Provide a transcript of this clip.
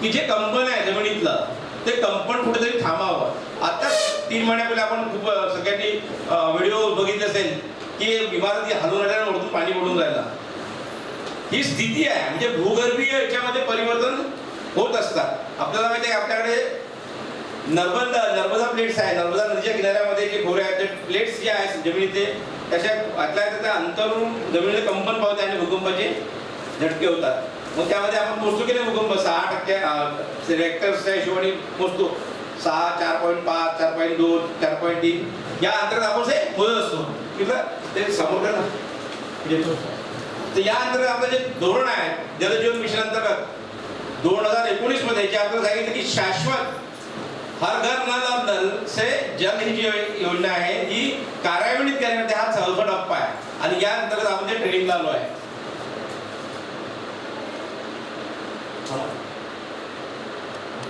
की जे कंपन आहे जमिनीतलं ते कंपन कुठेतरी थांबावं. आता तीन महिन्यापूर्वी आपण खूप सगळ्यांनी व्हिडिओ बघितले असेल की इमारती हलून राहिल्या वरतून पाणी पडून राहिलं. ही स्थिती आहे. म्हणजे भूगर्भीय याच्यामध्ये परिवर्तन होत असतात. आपल्याला माहिती आहे आपल्याकडे नर्मदा नर्मदा प्लेट्स आहे. नर्मदा नदीच्या किनाऱ्यामध्ये जे खोरे आहेत ते प्लेट्स जे आहेत जमिनीचे त्याच्या आतल्या त्या अंतरून जमिनीचे कंपन पावते आणि भूकंपाचे झटके होतात. मग त्यामध्ये आपण मोजतो की नाही भूकंप? सहा टक्के रेक्टर्सच्या हिशोबाने मोजतो. सहा चार पॉईंट पाच चार पॉईंट दोन चार पॉईंट तीन. या अंतर्गत आपण ते मोजत असतो. किंवा ते समोर. तर या अंतर्गत आपलं जे धोरण आहे जलजीवन मिशन अंतर्गत दोन हजार एकोणीसमध्ये जे आपल्याला सांगितलं की शाश्वत हर घर नल नल से जल ही जी योजना आहे ही कार्यान्वित करण्यामध्ये हा चौथा टप्पा आहे. आणि या अंतर्गत आपण जे ट्रेनिंगला आलो आहे Bye.